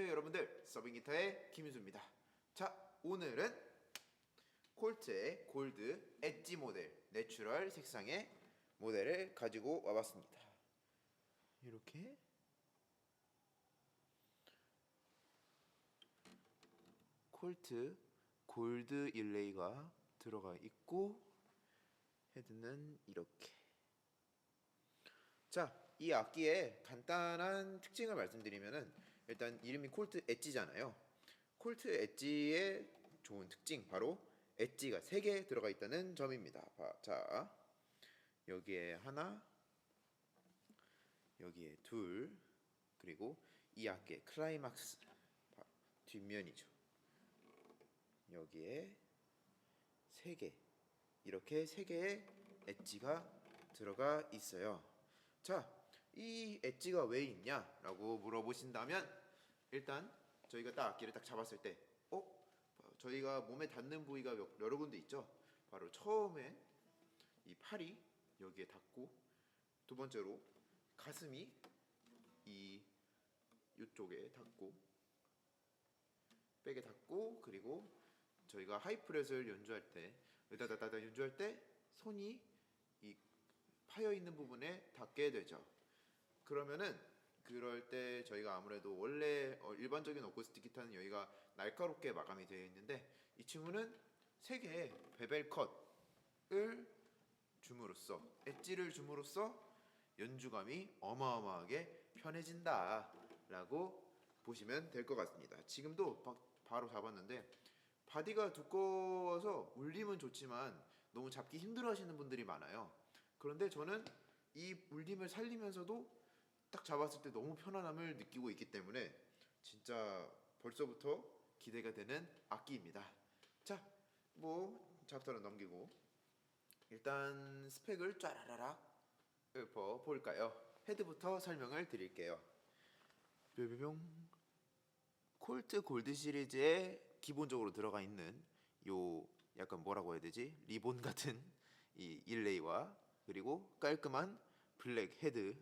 안녕하세요 여러분들. 서빙 기타의 김윤수입니다. 자 오늘은 콜트의 골드 엣지 모델 내추럴 색상의 모델을 가지고 와봤습니다. 이렇게. 콜트 골드 일레이가 들어가 있고 헤드는 이렇게. 자, 이 악기의 간단한 특징을 말씀드리면은 일단 이름이 콜트 엣지잖아요. 콜트 엣지의 좋은 특징 바로 엣지가 세개 들어가 있다는 점입니다. 봐, 자, 여기에 하나, 여기에 둘, 그리고 이 악기의 클라이막스 봐, 뒷면이죠. 여기에 세 개, 이렇게 세 개의 엣지가 들어가 있어요. 자, 이 엣지가 왜 있냐라고 물어보신다면 일단 저희가 딱 악기를 딱 잡았을 때, 어, 저희가 몸에 닿는 부위가 몇- 여러 군데 있죠. 바로 처음에 이 팔이 여기에 닿고, 두 번째로 가슴이 이 이쪽에 닿고, 백에 닿고, 그리고 저희가 하이프렛을 연주할 때, 다다다다 연주할 때 손이 이 파여 있는 부분에 닿게 되죠. 그러면은 그럴 때 저희가 아무래도 원래 어, 일반적인 어쿠스틱 기타는 여기가 날카롭게 마감이 되어 있는데 이 친구는 세 개의 베벨 컷을 줌으로써 엣지를 줌으로써 연주감이 어마어마하게 편해진다라고 보시면 될 것 같습니다. 지금도 바, 바로 잡았는데 바디가 두꺼워서 울림은 좋지만 너무 잡기 힘들어하시는 분들이 많아요. 그런데 저는 이 울림을 살리면서도 딱 잡았을 때 너무 편안함을 느끼고 있기 때문에 진짜 벌써부터 기대가 되는 악기입니다. 자, 뭐 잡터는 넘기고 일단 스펙을 쫘라라락 볼까요? 헤드부터 설명을 드릴게요. 뿅뿅뿅 콜트 골드 시리즈에 기본적으로 들어가 있는 요 약간 뭐라고 해야 되지 리본 같은 이 일레이와 그리고 깔끔한 블랙 헤드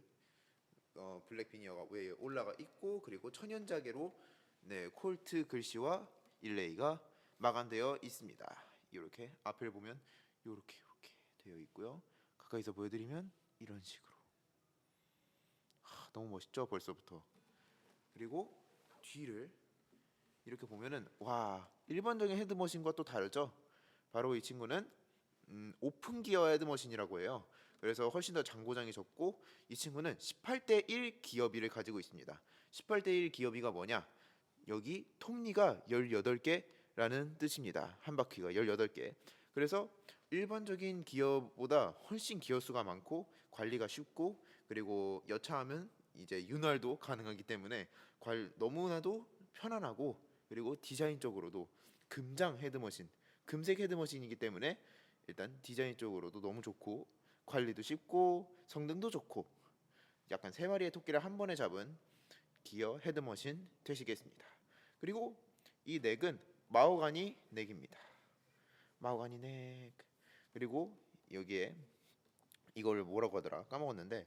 어, 블랙 비니어가 위에 올라가 있고 그리고 천연자개로 네 콜트 글씨와 일레이가 마감되어 있습니다. 이렇게 앞을 보면 이렇게 이렇게 되어 있고요. 가까이서 보여드리면 이런 식으로 하, 너무 멋있죠 벌써부터 그리고 뒤를 이렇게 보면은 와 일반적인 헤드머신과 또 다르죠. 바로 이 친구는 음, 오픈 기어 헤드머신이라고 해요. 그래서 훨씬 더 장고장이 적고 이 친구는 18대 1 기어비를 가지고 있습니다. 18대 1 기어비가 뭐냐? 여기 톱니가 18개라는 뜻입니다. 한 바퀴가 18개. 그래서 일반적인 기어보다 훨씬 기어 수가 많고 관리가 쉽고 그리고 여차하면 이제 윤활도 가능하기 때문에 관 너무나도 편안하고 그리고 디자인적으로도 금장 헤드머신, 금색 헤드머신이기 때문에 일단 디자인 쪽으로도 너무 좋고 관리도 쉽고 성능도 좋고 약간 세 마리의 토끼를 한 번에 잡은 기어 헤드머신 되시겠습니다. 그리고 이 넥은 마호가니 넥입니다. 마호가니 넥 그리고 여기에 이걸 뭐라고 하더라 까먹었는데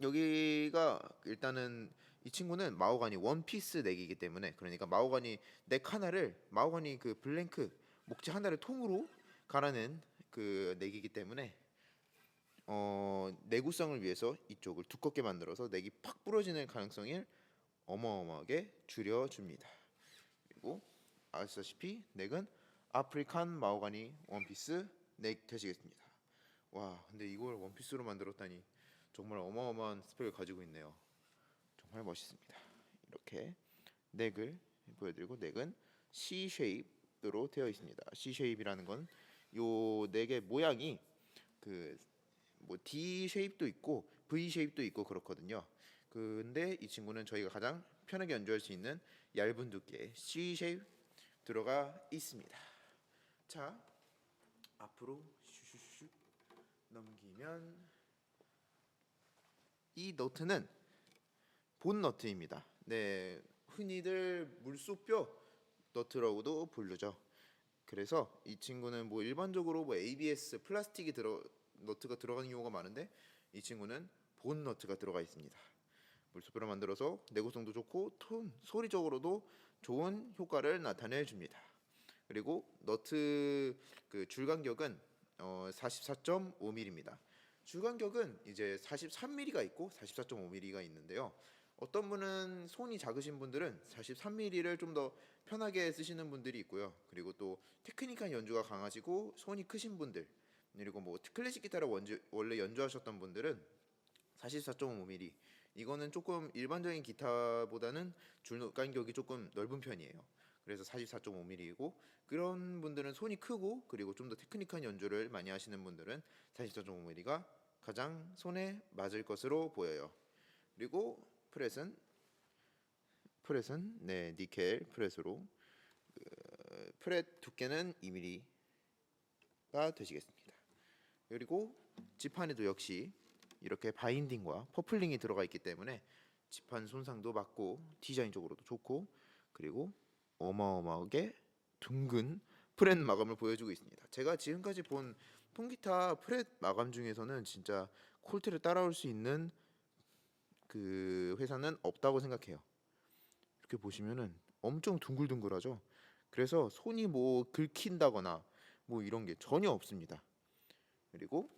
여기가 일단은 이 친구는 마호가니 원피스 넥이기 때문에 그러니까 마호가니 넥 하나를 마호가니 그 블랭크 목재 하나를 통으로 가라는 그 넥이기 때문에 어 내구성을 위해서 이쪽을 두껍게 만들어서 넥이 팍 부러지는 가능성을 어마어마하게 줄여줍니다. 그리고 아시다시피 넥은 아프리칸 마호가니 원피스 넥 되시겠습니다. 와 근데 이걸 원피스로 만들었다니 정말 어마어마한 스펙을 가지고 있네요. 정말 멋있습니다. 이렇게 넥을 보여드리고 넥은 C 쉐입으로 되어 있습니다. C 쉐입이라는 건 요 넥의 모양이 그 뭐 D 쉐입도 있고 V 쉐입도 있고 그렇거든요. 근데 이 친구는 저희가 가장 편하게 연주할 수 있는 얇은 두께 C 쉐입 들어가 있습니다. 자 앞으로 슈슈슈 넘기면 이 너트는 본 너트입니다. 네, 흔히들 물소뼈 너트라고도 부르죠. 그래서 이 친구는 뭐 일반적으로 뭐 ABS 플라스틱이 들어 너트가 들어가는 경우가 많은데 이 친구는 본 너트가 들어가 있습니다. 물소표로 만들어서 내구성도 좋고 톤 소리적으로도 좋은 효과를 나타내 줍니다. 그리고 너트 그 줄 간격은 어, 44.5mm입니다. 줄 간격은 이제 43mm가 있고 44.5mm가 있는데요. 어떤 분은 손이 작으신 분들은 43mm를 좀 더 편하게 쓰시는 분들이 있고요. 그리고 또 테크닉한 연주가 강하시고 손이 크신 분들 그리고 뭐 클래식 기타를 원주, 원래 연주하셨던 분들은 44.5mm 이거는 조금 일반적인 기타보다는 줄 간격이 조금 넓은 편이에요. 그래서 44.5mm이고 그런 분들은 손이 크고 그리고 좀 더 테크닉한 연주를 많이 하시는 분들은 44.5mm가 가장 손에 맞을 것으로 보여요. 그리고 프렛은 프렛은 네 니켈 프렛으로 그, 프렛 두께는 2mm가 되시겠습니다. 그리고 지판에도 역시 이렇게 바인딩과 퍼플링이 들어가 있기 때문에 지판 손상도 막고 디자인적으로도 좋고 그리고 어마어마하게 둥근 프렛 마감을 보여주고 있습니다. 제가 지금까지 본 통기타 프렛 마감 중에서는 진짜 콜트를 따라올 수 있는 그 회사는 없다고 생각해요. 이렇게 보시면은 엄청 둥글둥글하죠. 그래서 손이 뭐 긁힌다거나 뭐 이런 게 전혀 없습니다. 그리고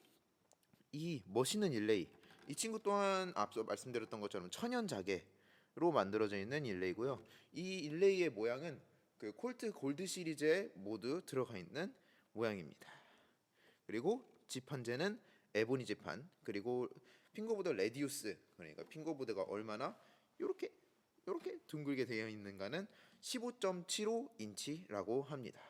이 멋있는 일레이 이 친구 또한 앞서 말씀드렸던 것처럼 천연 자개로 만들어져 있는 일레이고요. 이 일레이의 모양은 그 콜트 골드 시리즈에 모두 들어가 있는 모양입니다. 그리고 지판재는 에보니 지판 그리고 핑거보드 레디우스 그러니까 핑거보드가 얼마나 이렇게 이렇게 둥글게 되어 있는가는 15.75 인치라고 합니다.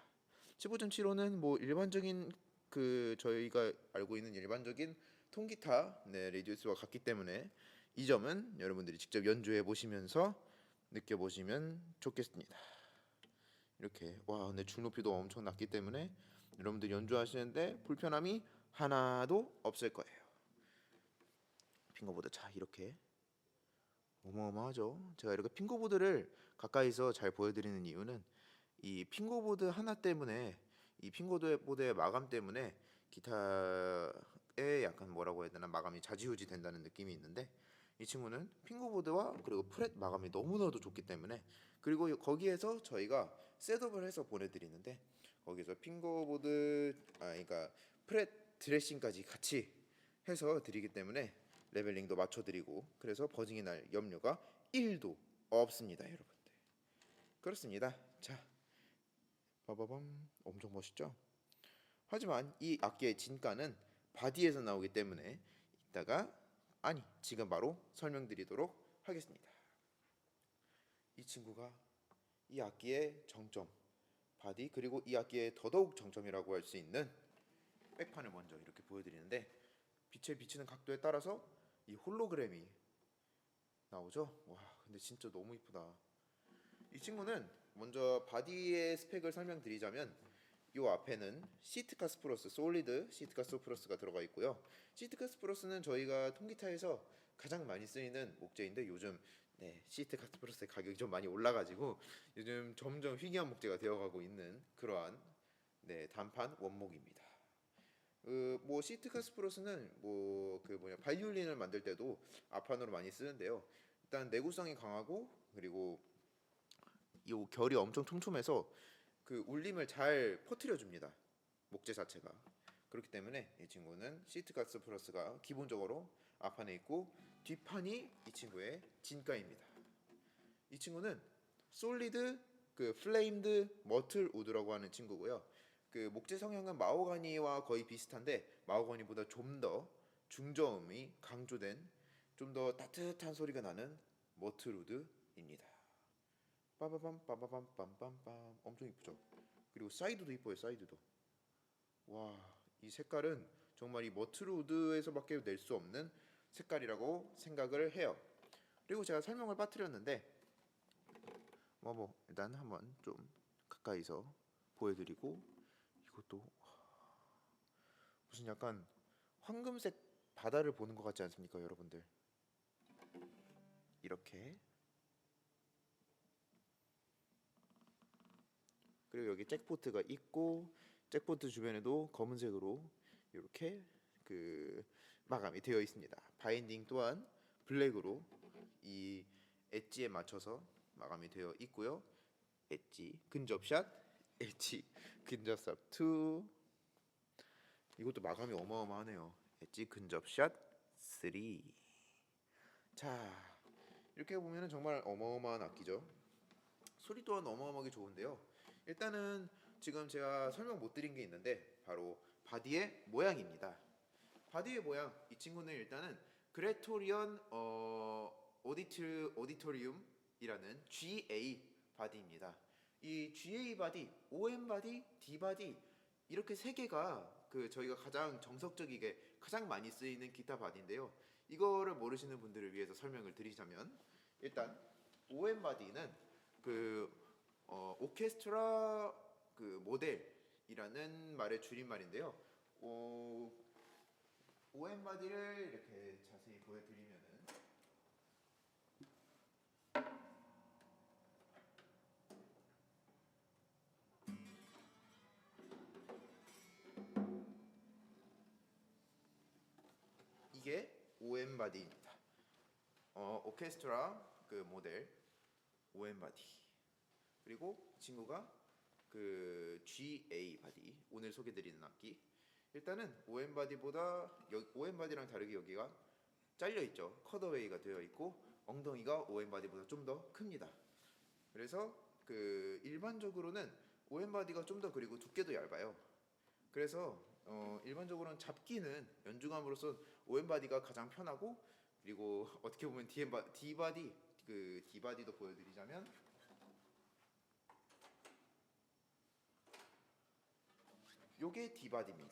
15.75는 뭐 일반적인 그 저희가 알고 있는 일반적인 통기타 네, 레디우스와 같기 때문에 이 점은 여러분들이 직접 연주해 보시면서 느껴보시면 좋겠습니다. 이렇게 와 근데 줄 높이도 엄청 낮기 때문에 여러분들 연주하시는데 불편함이 하나도 없을 거예요. 핑거보드 자 이렇게 어마어마하죠. 제가 이렇게 핑거보드를 가까이서 잘 보여드리는 이유는 이 핑거보드 하나 때문에 이 핑거보드의 마감 때문에 기타에 약간 뭐라고 해야 되나 마감이 좌지우지 된다는 느낌이 있는데 이 친구는 핑거보드와 그리고 프렛 마감이 너무나도 좋기 때문에 그리고 거기에서 저희가 셋업을 해서 보내드리는데 거기서 핑거보드 아 그러니까 프렛 드레싱까지 같이 해서 드리기 때문에 레벨링도 맞춰드리고 그래서 버징이 날 염려가 1도 없습니다 여러분들. 그렇습니다. 자 빠바밤 엄청 멋있죠 하지만 이 악기의 진가는 바디에서 나오기 때문에 이따가 아니 지금 바로 설명드리도록 하겠습니다 이 친구가 이 악기의 정점 바디 그리고 이 악기의 더더욱 정점이라고 할 수 있는 백판을 먼저 이렇게 보여드리는데 빛을 비치는 각도에 따라서 이 홀로그램이 나오죠. 와, 근데 진짜 너무 이쁘다. 이 친구는 먼저 바디의 스펙을 설명드리자면 이 앞에는 시트카스 플러스 솔리드 시트카스 플러스가 들어가 있고요. 시트카스 플러스는 저희가 통기타에서 가장 많이 쓰이는 목재인데 요즘 네, 시트카스 플러스의 가격이 좀 많이 올라가지고 요즘 점점 희귀한 목재가 되어가고 있는 그러한 네, 단판 원목입니다. 그 뭐 시트카스 플러스는 뭐 그 뭐냐 바이올린을 만들 때도 앞판으로 많이 쓰는데요. 일단 내구성이 강하고 그리고 이 결이 엄청 촘촘해서 그 울림을 잘 퍼뜨려 줍니다. 목재 자체가 그렇기 때문에 이 친구는 시트카스 플러스가 기본적으로 앞판에 있고 뒷판이 이 친구의 진가입니다. 이 친구는 솔리드 그 플레임드 머틀 우드라고 하는 친구고요. 그 목재 성향은 마호가니와 거의 비슷한데 마호가니보다 좀 더 중저음이 강조된 좀 더 따뜻한 소리가 나는 머틀 우드입니다. 빠바밤 빠바밤 빰빰빰 엄청 이쁘죠. 그리고 사이드도 이뻐요. 사이드도. 와, 이 색깔은 정말 이 머틀 우드에서밖에 낼 수 없는 색깔이라고 생각을 해요. 그리고 제가 설명을 빠뜨렸는데 뭐뭐 일단 한번 좀 가까이서 보여드리고 이것도 무슨 약간 황금색 바다를 보는 것 같지 않습니까, 여러분들? 이렇게 그리고 여기 잭포트가 있고 잭포트 주변에도 검은색으로 이렇게 그 마감이 되어 있습니다. 바인딩 또한 블랙으로 이 엣지에 맞춰서 마감이 되어 있고요. 엣지 근접샷, 엣지 근접샷 2 이것도 마감이 어마어마하네요. 엣지 근접샷 3 자, 이렇게 보면은 정말 어마어마한 악기죠. 소리 또한 어마어마하게 좋은데요. 일단은 지금 제가 설명 못 드린 게 있는데 바로 바디의 모양입니다. 바디의 모양 이 친구는 일단은 그레토리언 어, 오디트 오디토리움이라는 GA 바디입니다. 이 GA 바디, OM 바디, D 바디 이렇게 세 개가 그 저희가 가장 정석적이게 가장 많이 쓰이는 기타 바디인데요. 이거를 모르시는 분들을 위해서 설명을 드리자면 일단 OM 바디는 그 어, 오케스트라 그 모델이라는 말의 줄임말인데요. 어, OM 바디를 이렇게 자세히 보여드리면은 이게 OM 바디입니다. 어, 오케스트라 그 모델 OM 바디 그리고 이 친구가 그 GA 바디 오늘 소개드리는 악기. 일단은 OM 바디보다 여- OM 바디랑 다르게 여기가 잘려 있죠. 컷어웨이가 되어 있고 엉덩이가 OM 바디보다 좀 더 큽니다. 그래서 그 일반적으로는 OM 바디가 좀 더 그리고 두께도 얇아요. 그래서 어, 일반적으로는 잡기는 연주감으로서 OM 바디가 가장 편하고 그리고 어떻게 보면 DM 바, D 바디 그 D 바디도 보여드리자면 요게 D 바디입니다.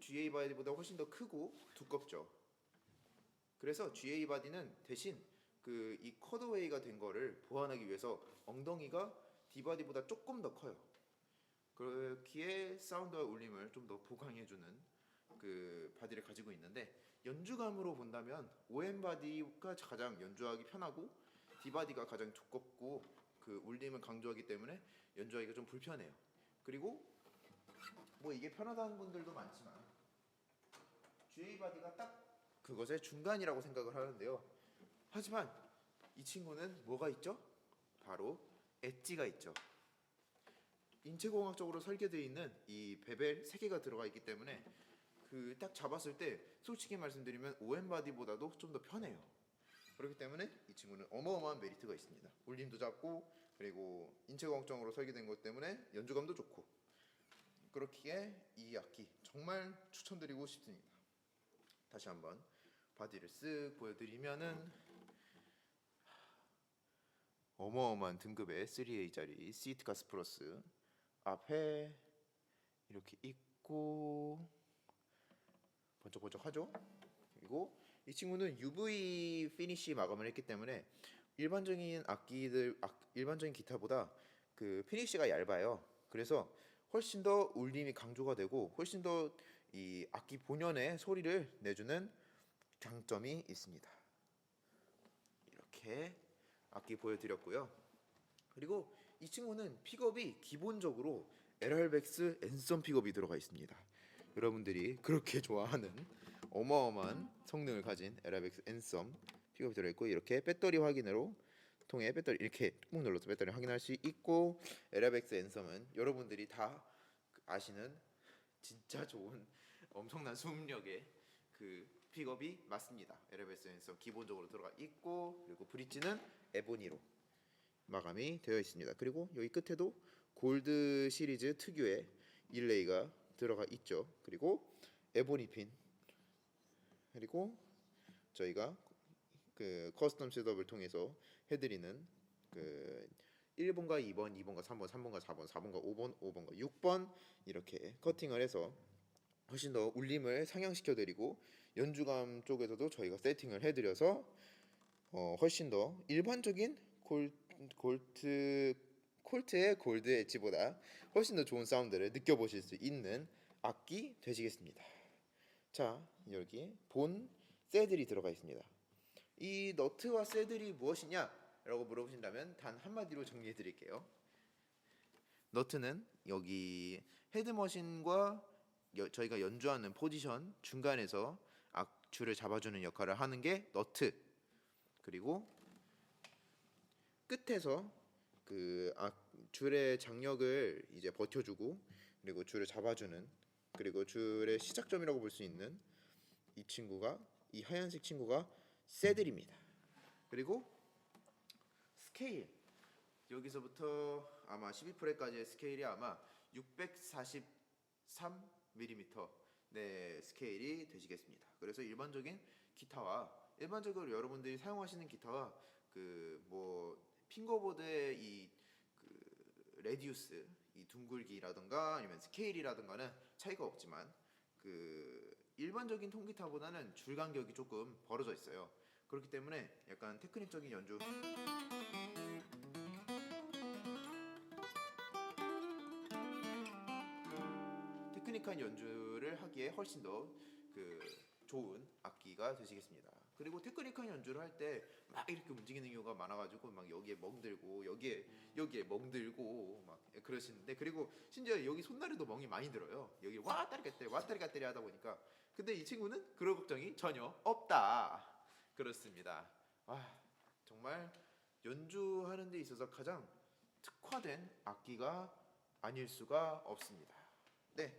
GA 바디보다 훨씬 더 크고 두껍죠. 그래서 GA 바디는 대신 그이 컷어웨이가 된 거를 보완하기 위해서 엉덩이가 D 바디보다 조금 더 커요. 그렇기에 사운드와 울림을 좀 더 보강해주는 그 바디를 가지고 있는데 연주감으로 본다면 OM 바디가 가장 연주하기 편하고 D 바디가 가장 두껍고 그 울림을 강조하기 때문에 연주하기가 좀 불편해요. 그리고 뭐 이게 편하다는 분들도 많지만 GA 바디가 딱 그것의 중간이라고 생각을 하는데요. 하지만 이 친구는 뭐가 있죠? 바로 엣지가 있죠. 인체공학적으로 설계되어 있는 이 베벨 세 개가 들어가 있기 때문에 그 딱 잡았을 때 솔직히 말씀드리면 OM 바디보다도 좀 더 편해요. 그렇기 때문에 이 친구는 어마어마한 메리트가 있습니다. 울림도 작고 그리고 인체공학적으로 설계된 것 때문에 연주감도 좋고 그렇기에 이 악기 정말 추천드리고 싶습니다. 다시 한번 바디를 쓱 보여드리면은 어마어마한 등급의 3A짜리 시트 가스 플러스 앞에 이렇게 있고 번쩍번쩍하죠. 그리고 이 친구는 UV 피니시 마감을 했기 때문에 일반적인 악기들 악, 일반적인 기타보다 그 피니시가 얇아요. 그래서 훨씬 더 울림이 강조가 되고 훨씬 더 이 악기 본연의 소리를 내주는 장점이 있습니다. 이렇게 악기 보여드렸고요. 그리고 이 친구는 픽업이 기본적으로 LR백스 앤썸 픽업이 들어가 있습니다. 여러분들이 그렇게 좋아하는 어마어마한 성능을 가진 LR백스 앤썸 픽업이 들어있고 이렇게 배터리 확인으로 통해 배터리 이렇게 꾹 눌러서 배터리 확인할 수 있고 LR백스 앤썸은 여러분들이 다 아시는 진짜 좋은 엄청난 수음력의 그 픽업이 맞습니다. LR백스 앤썸 기본적으로 들어가 있고 그리고 브릿지는 에보니로 마감이 되어 있습니다. 그리고 여기 끝에도 골드 시리즈 특유의 일레이가 들어가 있죠. 그리고 에보니 핀 그리고 저희가 그 커스텀 셋업을 통해서 해드리는 그 1번과 2번, 2번과 3번, 3번과 4번, 4번과 5번, 5번과 6번 이렇게 커팅을 해서 훨씬 더 울림을 상향시켜 드리고 연주감 쪽에서도 저희가 세팅을 해 드려서 어, 훨씬 더 일반적인 골, 골트 콜트의 골드 엣지보다 훨씬 더 좋은 사운드를 느껴보실 수 있는 악기 되시겠습니다. 자 여기 본 새들이 들어가 있습니다. 이 너트와 새들이 무엇이냐 라고 물어보신다면 단 한마디로 정리해 드릴게요. 너트는 여기 헤드머신과 여- 저희가 연주하는 포지션 중간에서 악, 줄을 잡아주는 역할을 하는 게 너트. 그리고 끝에서 그 아, 줄의 장력을 이제 버텨주고 그리고 줄을 잡아주는 그리고 줄의 시작점이라고 볼 수 있는 이 친구가 이 하얀색 친구가 새들입니다. 그리고 스케일 여기서부터 아마 12프레까지의 스케일이 아마 643mm 네 스케일이 되시겠습니다. 그래서 일반적인 기타와 일반적으로 여러분들이 사용하시는 기타와 그 뭐 핑거보드의 이 그 레디우스 이 둥글기라든가 아니면 스케일이라든가는 차이가 없지만 그 일반적인 통기타보다는 줄 간격이 조금 벌어져 있어요. 그렇기 때문에 약간 테크닉적인 연주 테크닉한 연주를 하기에 훨씬 더그 좋은 악기가 되시겠습니다. 그리고 테크닉한 연주를 할 때 막 이렇게 움직이는 경우가 많아가지고 막 여기에 멍들고 여기에 여기에 멍들고 막 그러시는데 그리고 심지어 여기 손날에도 멍이 많이 들어요. 여기 왔다리 갔다리 왔다리 갔다리 하다 보니까 근데 이 친구는 그럴 걱정이 전혀 없다. 그렇습니다. 아 정말 연주하는 데 있어서 가장 특화된 악기가 아닐 수가 없습니다. 네.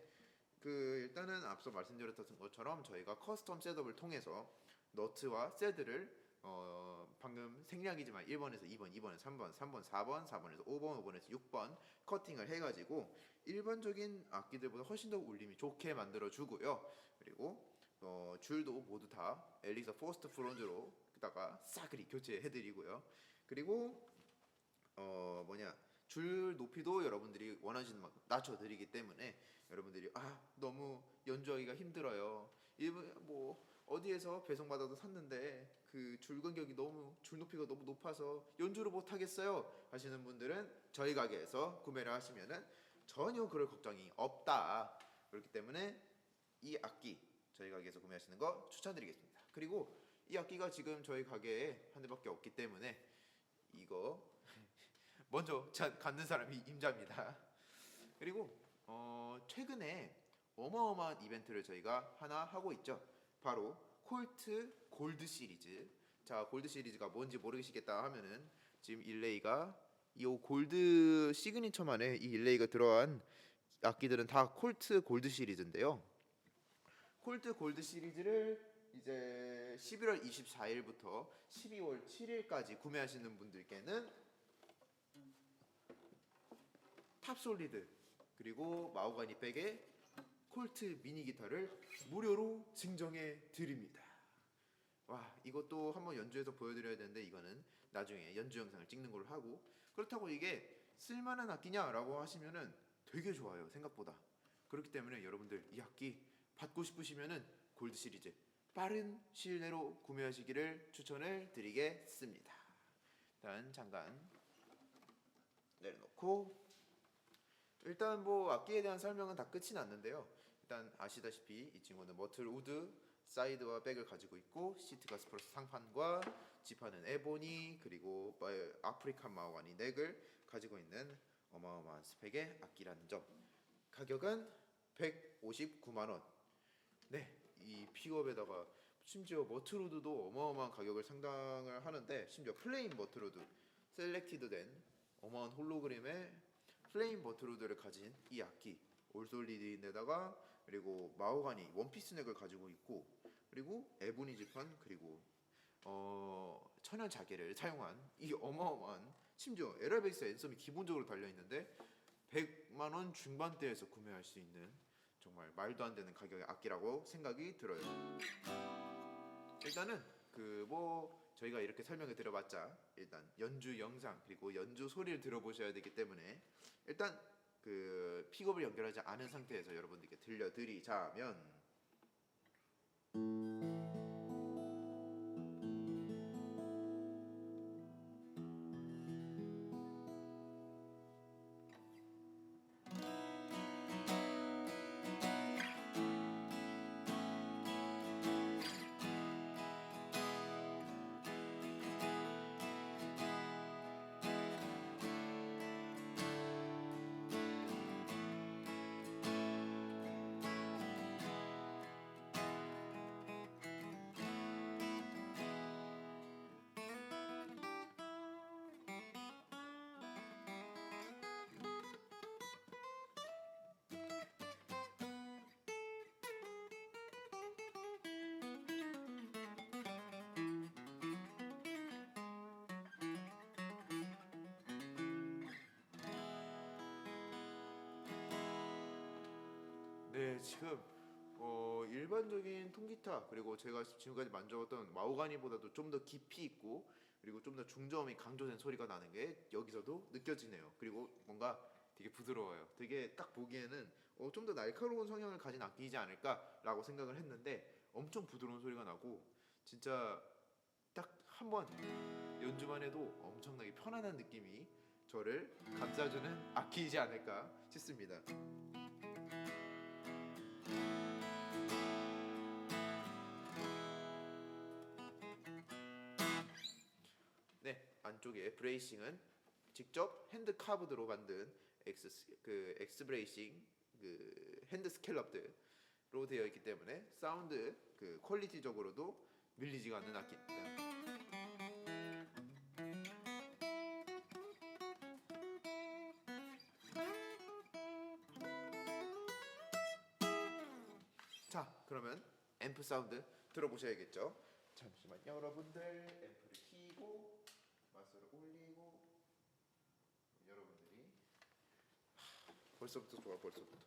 그 일단은 앞서 말씀드렸던 것처럼 저희가 커스텀 셋업을 통해서 너트와 새드를 어 방금 생략이지만 1번에서 2번, 2번에서 3번, 3번, 4번, 4번에서 5번, 5번에서 6번 커팅을 해가지고 일반적인 악기들보다 훨씬 더 울림이 좋게 만들어 주고요. 그리고 어 줄도 모두 다 엘리사 포스트 프론즈로 다가 싸그리 교체해드리고요. 그리고 어 뭐냐 줄 높이도 여러분들이 원하시는 만큼 낮춰드리기 때문에 여러분들이 아 너무 연주하기가 힘들어요. 일본 뭐 어디에서 배송받아도 샀는데 그 줄 간격이 너무 줄 높이가 너무 높아서 연주를 못 하겠어요 하시는 분들은 저희 가게에서 구매를 하시면은 전혀 그럴 걱정이 없다. 그렇기 때문에 이 악기 저희 가게에서 구매하시는 거 추천드리겠습니다. 그리고 이 악기가 지금 저희 가게에 한 대밖에 없기 때문에 이거 먼저 자, 갖는 사람이 임자입니다. 그리고 어, 최근에 어마어마한 이벤트를 저희가 하나 하고 있죠. 바로 콜트 골드 시리즈. 자, 골드 시리즈가 뭔지 모르시겠다 하면은 지금 일레이가 이 골드 시그니처만에 이 일레이가 들어간 악기들은 다 콜트 골드 시리즈인데요. 콜트 골드 시리즈를 이제 11월 24일부터 12월 7일까지 구매하시는 분들께는 탑솔리드 그리고 마오가니 백에 콜트 미니 기타를 무료로 증정해 드립니다. 와 이것도 한번 연주해서 보여드려야 되는데 이거는 나중에 연주 영상을 찍는 걸로 하고 그렇다고 이게 쓸만한 악기냐라고 하시면은 되게 좋아요 생각보다 그렇기 때문에 여러분들 이 악기 받고 싶으시면은 골드 시리즈 빠른 시일 내로 구매하시기를 추천을 드리겠습니다. 일단 잠깐 내려놓고 일단 뭐 악기에 대한 설명은 다 끝이 났는데요. 일단 아시다시피 이 친구는 머틀 우드 사이드와 백을 가지고 있고 시트가 스프러스 상판과 지판은 에보니 그리고 아프리칸 마호가니 넥을 가지고 있는 어마어마한 스펙의 악기라는 점. 가격은 159만 원. 네, 이 픽업에다가 심지어 머트로드도 어마어마한 가격을 상당을 하는데 심지어 플레인 머트로드 셀렉티드된 어마어마한 홀로그램의 플레인 버트로드를 가진 이 악기 올솔리드인데다가 그리고 마호가니 원피스 넥을 가지고 있고 그리고 에보니 지판 그리고 어 천연 자개를 사용한 이 어마어마한 심지어 에라베이스 앤섬이 기본적으로 달려 있는데 100만 원 중반대에서 구매할 수 있는 정말 말도 안 되는 가격의 악기라고 생각이 들어요. 일단은 그 뭐 저희가 이렇게 설명을 드려봤자 일단 연주 영상 그리고 연주 소리를 들어보셔야 되기 때문에 일단 그 픽업을 연결하지 않은 상태에서 여러분들께 들려드리자면 네, 지금 어, 일반적인 통기타 그리고 제가 지금까지 만져봤던 마호가니보다도 좀 더 깊이 있고 그리고 좀 더 중저음이 강조된 소리가 나는 게 여기서도 느껴지네요. 그리고 뭔가 되게 부드러워요. 되게 딱 보기에는 어, 좀 더 날카로운 성향을 가진 악기이지 않을까라고 생각을 했는데 엄청 부드러운 소리가 나고 진짜 딱 한 번 연주만 해도 엄청나게 편안한 느낌이 저를 감싸주는 악기이지 않을까 싶습니다. 안쪽에 브레이싱은 직접 핸드 카브드로 만든 엑스 그 엑스 브레이싱 그 핸드 스캘럽드로 되어 있기 때문에 사운드 그 퀄리티적으로도 밀리지가 않는 악기입니다. 자, 그러면 앰프 사운드 들어보셔야겠죠? 잠시만요, 여러분들. 앰프를 켜고 마스를 올리고 여러분들이 하, 벌써부터 좋아, 벌써부터.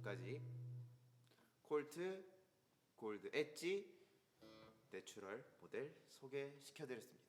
지금까지 콜트 골드 엣지 내추럴 모델 소개시켜드렸습니다.